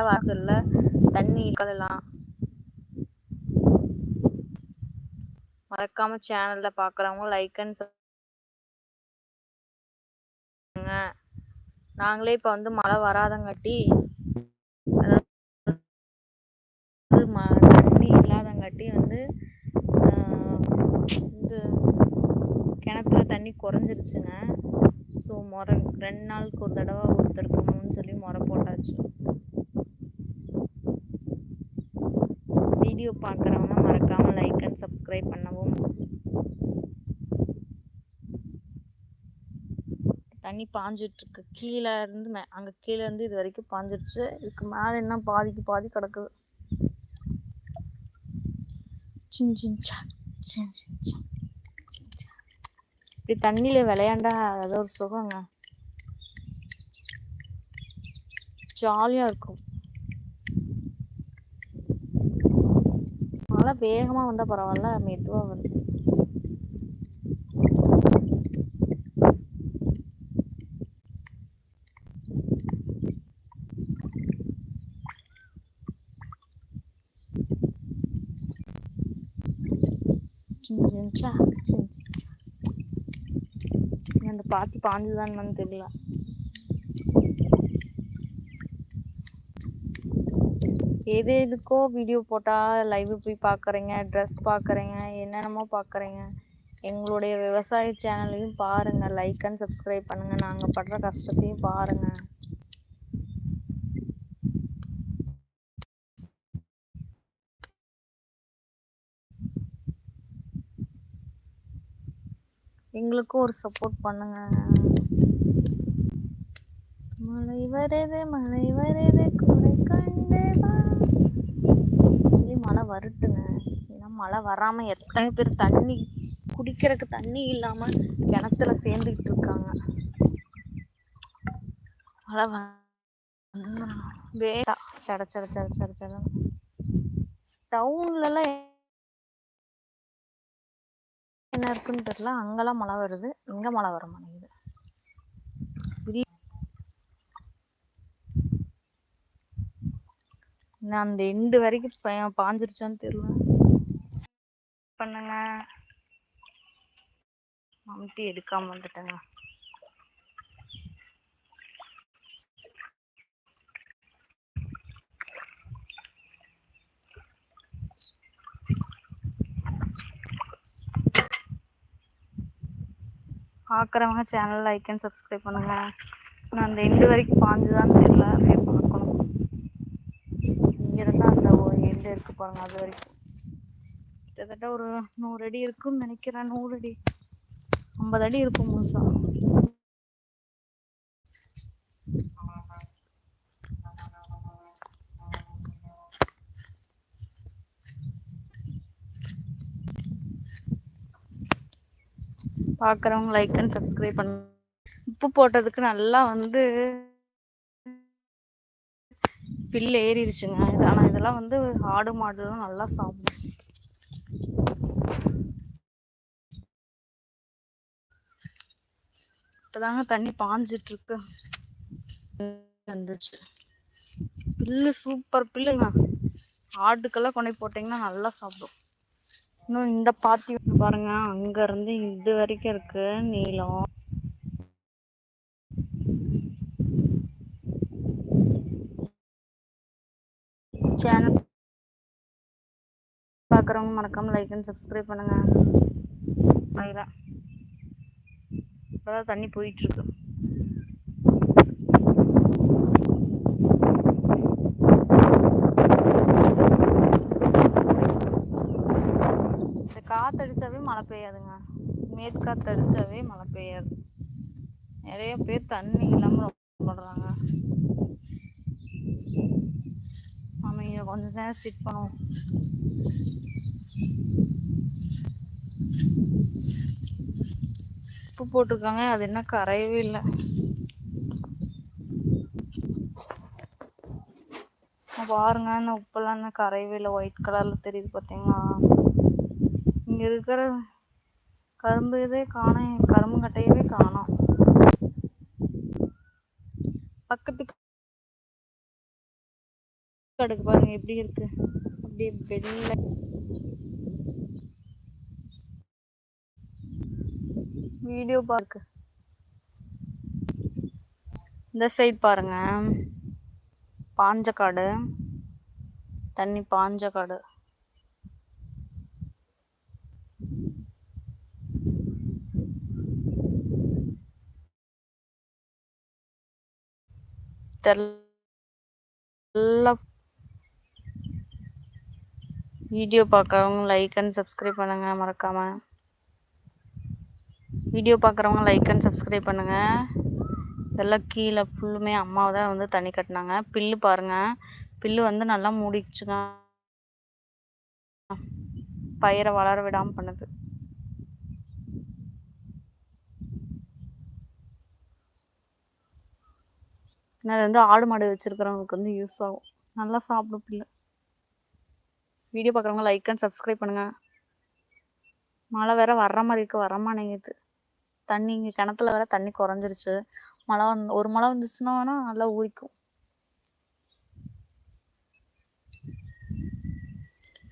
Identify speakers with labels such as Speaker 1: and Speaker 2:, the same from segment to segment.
Speaker 1: வர வரதில்ல தண்ணி கலலாம் மறக்காம சேனல்ல பாக்குறவங்க லைக் அண்ட் நாங்களே இப்ப வந்து மழை வராதங்காட்டி அதாவது தண்ணி இல்லாதங்காட்டி வந்து இது கிணத்துல தண்ணி குறைஞ்சிருச்சுங்க. ஸோ முறை ரெண்டு நாளுக்கு ஒரு தடவை ஒருத்தருக்கணும்னு சொல்லி முறை போட்டாச்சு. வீடியோ பார்க்குறவங்க மறக்காமல் லைக் அண்ட் சப்ஸ்கிரைப் பண்ணவும். தண்ணி பாஞ்சிட்ருக்கு. கீழே இருந்து மே அங்கே கீழே இருந்து இது வரைக்கும் பாஞ்சிருச்சு. இதுக்கு மேலே என்ன பாதிக்கு பாதி கிடக்குது. சின் சின் இப்படி தண்ணியில் விளையாண்டா அது ஒரு சுகங்க. ஜாலியாக இருக்கும். மழை வேகமாக வந்தால் பரவாயில்ல மெதுவாக வருது. அந்த பாத்தி பாஞ்சுதான்னு தெரியல. எது எதுக்கோ வீடியோ போட்டால் லைவ் போய் பார்க்குறீங்க ட்ரெஸ் பார்க்குறீங்க என்னென்னமோ பார்க்குறீங்க எங்களுடைய விவசாய சேனலையும் பாருங்கள் லைக் அண்ட் சப்ஸ்கிரைப் பண்ணுங்கள் நாங்கள் படுற கஷ்டத்தையும் பாருங்கள் எங்களுக்கும் ஒரு சப்போர்ட் பண்ணுங்க. மழை வருது மழை வருது குறை கண்டு மழை வருட்டுங்க ஏன்னா மழை வராமல் எத்தனை பேர் தண்ணி குடிக்கிறதுக்கு தண்ணி இல்லாமல் கிணத்துல சேர்ந்துக்கிட்டு இருக்காங்க. மழை வேடா சட சட சட சட சட. டவுன்லலாம் என்ன இருக்குன்னு தெரியல. அங்கெல்லாம் மழை வருது. இங்க மழை வர மாட்டேங்குது நான் அந்த எண்டு வரைக்கும் பையன் பாஞ்சிருச்சான்னு தெரியல. பண்ணுங்க. மம்டி எடுக்காம வந்துட்டேங்க. பார்க்குறவங்க சேனல் லைக் அண்ட் சப்ஸ்கிரைப் பண்ணுங்கள் நான் அந்த எண்டு வரைக்கும் பாஞ்சுதான்னு தெரியல. எண்டு இருக்கு பாருங்க அது வரைக்கும். கிட்டத்தட்ட ஒரு நூறு அடி இருக்குன்னு நினைக்கிறேன். நூறு அடி. ஐம்பது அடி இருக்கும் முழுசா. பார்க்குறவங்க லைக் அண்ட் சப்ஸ்கிரைப் பண்ண. உப்பு போட்டதுக்கு நல்லா வந்து பில் ஏறிடுச்சுங்க. ஆனால் இதெல்லாம் வந்து ஆடு மாடுலாம் நல்லா சாப்பிடும். இப்போதாங்க தண்ணி பாஞ்சிட்டு இருக்கு வந்துச்சு. Bill super பில்லுங்க. ஆட்டுக்கெல்லாம் கொண்டு போட்டிங்கன்னா நல்லா சாப்பிடும். இன்னும் இந்த பாத்தி பாருங்க அங்க இருந்து இது வரைக்கும் இருக்கு நீளம். சேனல் பார்க்குறவங்க மறக்காம லைக் அண்ட் சப்ஸ்கிரைப் பண்ணுங்க. அதுதான் இப்போதான் தண்ணி போயிட்டுருக்கு. இந்த காற்றடிச்சாவே மழை பெய்யாதுங்க. மேற்காற்றடிச்சாவே மழை பெய்யாது. நிறைய பேர் தண்ணி இல்லாமல் ரொம்ப பண்ணுறாங்க நம்ம இங்கே கொஞ்சம் நேரம் சிட் பண்ணுவோம் உப்பு போட்டிருக்காங்க அது என்ன கரையவே இல்லை பாருங்க அந்த உப்பெல்லாம் கரையவே இல்லை ஒயிட் கலர்ல தெரியுது பார்த்தீங்களா இங்க இருக்கிற கரும்பு இதே காணும் கரும்பு கட்டையவே காணும் பக்கத்துக்கு கடுக்கு பாருங்க எப்படி இருக்கு. அப்படியே வெள்ள வீடியோ பார்க்கு இந்த சைட் பாருங்க. பாஞ்ச காடு தண்ணி பாஞ்ச காடு தெல்ல வீடியோ பார்க்குறவங்க லைக் அண்ட் சப்ஸ்கிரைப் பண்ணுங்கள் மறக்காமல் வீடியோ பார்க்குறவங்க லைக் அண்ட் சப்ஸ்கிரைப் பண்ணுங்கள் இதெல்லாம் கீழே ஃபுல்லுமே அம்மாவை தான் வந்து தண்ணி கட்டினாங்க. பில்லு பாருங்கள் பில்லு வந்து நல்லா மூடிச்சுங்க பயிரை வளர விடாமல் பண்ணுது. அது வந்து ஆடு மாடு வச்சுருக்கிறவங்களுக்கு வந்து யூஸ் ஆகும். நல்லா சாப்பிடும் பிள்ளை வீடியோ பார்க்குறவங்க லைக் அண்ட் சப்ஸ்கிரைப் பண்ணுங்கள் மழை வேற வர்ற மாதிரி இருக்குது வர மாட்டேங்குது. தண்ணி இங்கே கிணத்துல வேற தண்ணி குறைஞ்சிருச்சு. மழை வந்து ஒரு மழை வந்துச்சுன்னா வேணால் நல்லா ஊறிக்கும்.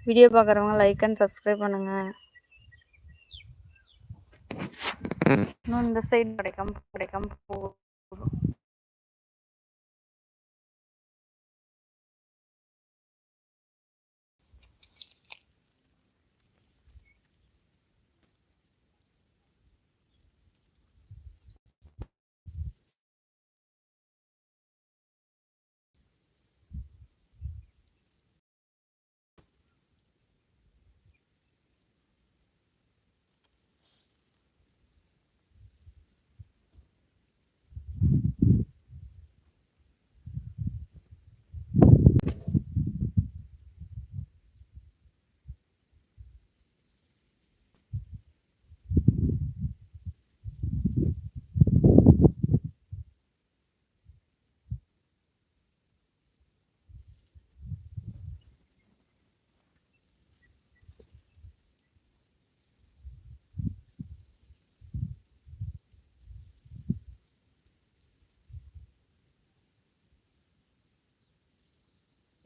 Speaker 1: வீடியோ பார்க்குறவங்க லைக் அண்ட் சப்ஸ்கிரைப் பண்ணுங்கள் இன்னும் இந்த சைடு கிடைக்காம கிடைக்காம போகும்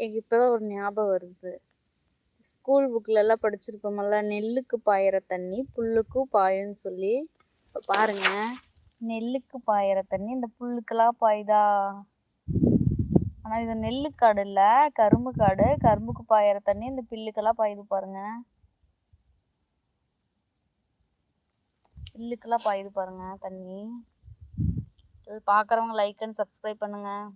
Speaker 1: எனக்கு இப்போதான் ஒரு ஞாபகம் வருது. ஸ்கூல் புக்கிலலாம் படிச்சிருப்போமல்ல நெல்லுக்கு பாயிற தண்ணி புல்லுக்கும் பாயும்னு சொல்லி. இப்போ பாருங்கள் நெல்லுக்கு பாயிற தண்ணி இந்த புல்லுக்கெல்லாம் பாயுதா? ஆனால் இது நெல்லு காடு இல்லை கரும்பு காடு கரும்புக்கு பாயிற தண்ணி இந்த பில்லுக்கெல்லாம் பாயுது பாருங்க. பில்லுக்கெல்லாம் பாயுது பாருங்க தண்ணி. பார்க்குறவங்க லைக் அண்ட் சப்ஸ்கிரைப் பண்ணுங்கள்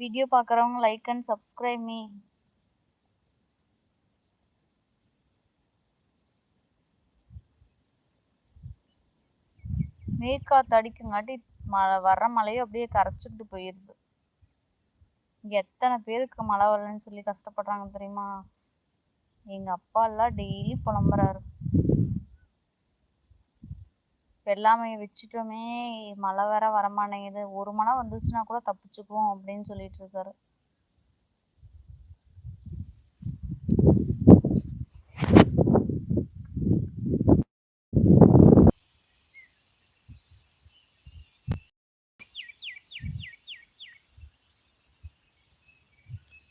Speaker 1: வீடியோ பார்க்குறவங்க லைக் அண்ட் சப்ஸ்கிரைப் மீ மேற்காத்து அடிக்குங்காட்டி மழை வர்ற மழையும் அப்படியே கரைச்சிக்கிட்டு போயிடுது இங்கே எத்தனை பேருக்கு மழை வரலன்னு சொல்லி கஷ்டப்படுறாங்க தெரியுமா? எங்கள் அப்பா எல்லாம் டெய்லி புலம்புறாரு. வெள்ளாமையை வச்சுட்டோமே மழை வேற வரமாட்டேங்குது ஒரு மழை வந்துச்சுன்னா கூட தப்பிச்சுக்குவோம் அப்படின்னு சொல்லிட்டு இருக்காரு.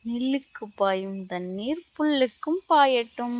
Speaker 1: நெல்லுக்கு பாயும் தண்ணீர் புல்லுக்கும் பாயட்டும்.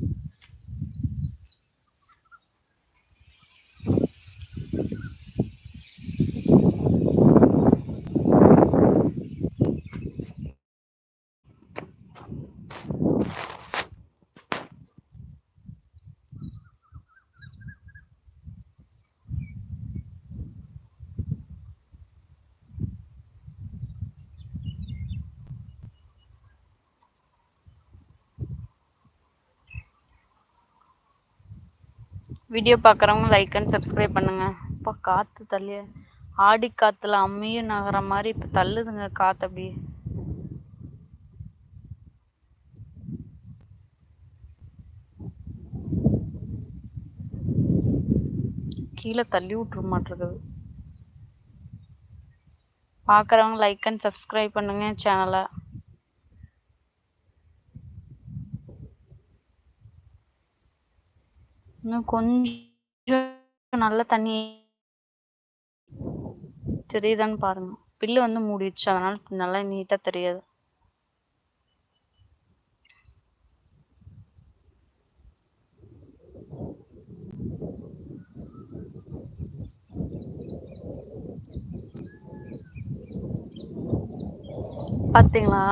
Speaker 1: வீடியோ பார்க்குறவங்க லைக் அண்ட் சப்ஸ்கிரைப் பண்ணுங்க. இப்போ காற்று தள்ளி. ஆடி காற்றுல அம்மியும் நகர மாதிரி இப்போ தள்ளுதுங்க காற்று அப்படியே கீழே தள்ளி விட்டுற மாட்டிருக்குது. பார்க்குறவங்க லைக் அண்ட் சப்ஸ்கிரைப் பண்ணுங்க சேனலை இன்னும் கொஞ்சம் நல்ல தண்ணி தெரியுதான்னு பாருங்க. பில்லு வந்து மூடிடுச்சு. அதனால நல்லா நீட்டா தெரியாது. பார்த்தீங்களா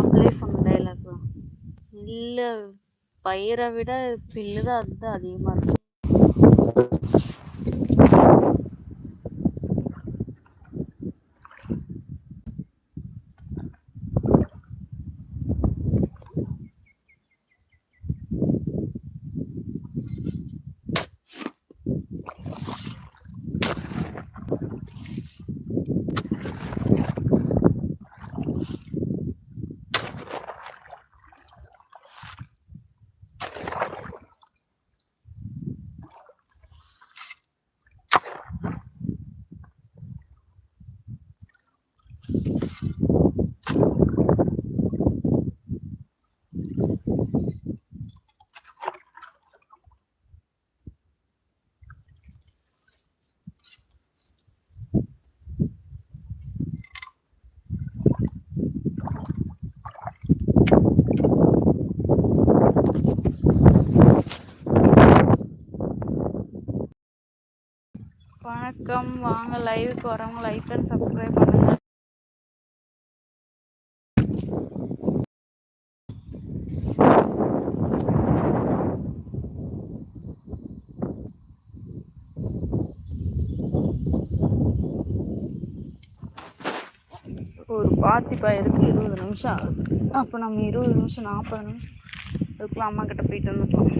Speaker 1: அப்படியே சொன்ன டைலாக் இல்லை. பயிரை விட புல்லு தான் அதுதான் அதிகமாக இருக்கும். வணக்கம். வாங்க லைவுக்கு வரவங்க லைக் அண்ட் சப்ஸ்கிரைப் பண்ணுங்க ஒரு பாத்தி பயிருக்கு இருபது நிமிஷம் ஆகுது. அப்போ நம்ம இருபது நிமிஷம் நாற்பது நிமிஷம் அதுக்குள்ள அம்மா கிட்ட போயிட்டு வந்துக்கலாம்